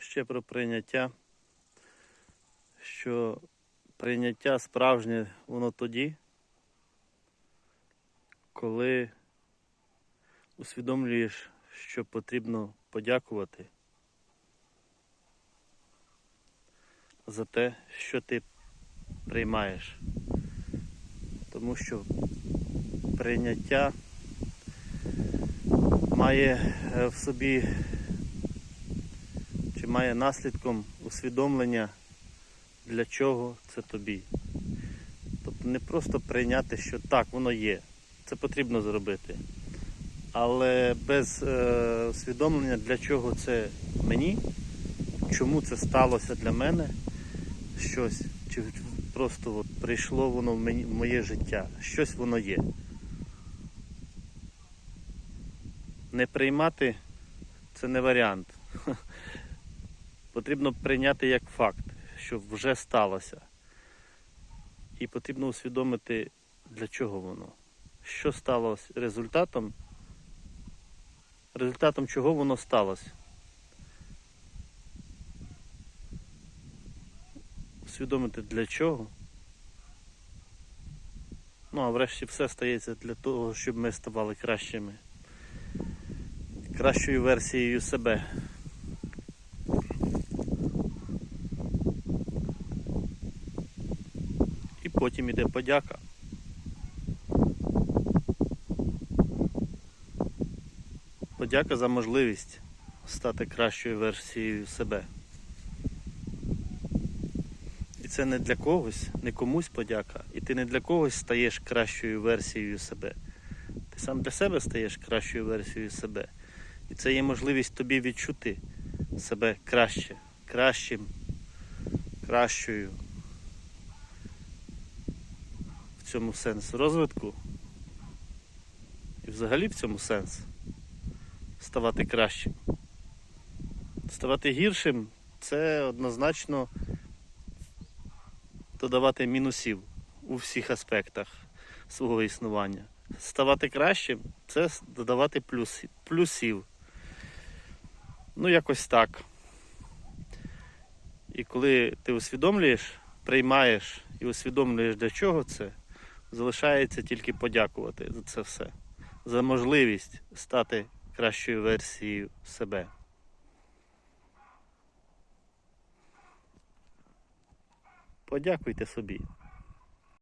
ще про прийняття, що прийняття справжнє воно тоді, коли усвідомлюєш, що потрібно подякувати за те, що ти приймаєш. Тому що прийняття має е, в собі має наслідком усвідомлення, для чого це тобі. Тобто не просто прийняти, що так, воно є. Це потрібно зробити. Але без е, усвідомлення, для чого це мені, чому це сталося для мене, щось, чи просто от прийшло воно в, мені, в моє життя, щось воно є. Не приймати це не варіант. Потрібно прийняти як факт, що вже сталося. І потрібно усвідомити, для чого воно. Що сталося результатом, результатом чого воно сталося. Усвідомити для чого. Ну, а врешті все стається для того, щоб ми ставали кращими. Кращою версією себе. Потім іде подяка. Подяка за можливість стати кращою версією себе. І це не для когось, не комусь подяка. І ти не для когось стаєш кращою версією себе. Ти сам для себе стаєш кращою версією себе. І це є можливість тобі відчути себе краще, кращим, кращою. В цьому сенс розвитку. І взагалі в цьому сенс ставати кращим. Ставати гіршим це однозначно додавати мінусів у всіх аспектах свого існування. Ставати кращим це додавати плюсів. Ну, якось так. І коли ти усвідомлюєш, приймаєш і усвідомлюєш, для чого це, залишається тільки подякувати за це все, за можливість стати кращою версією себе. Подякуйте собі.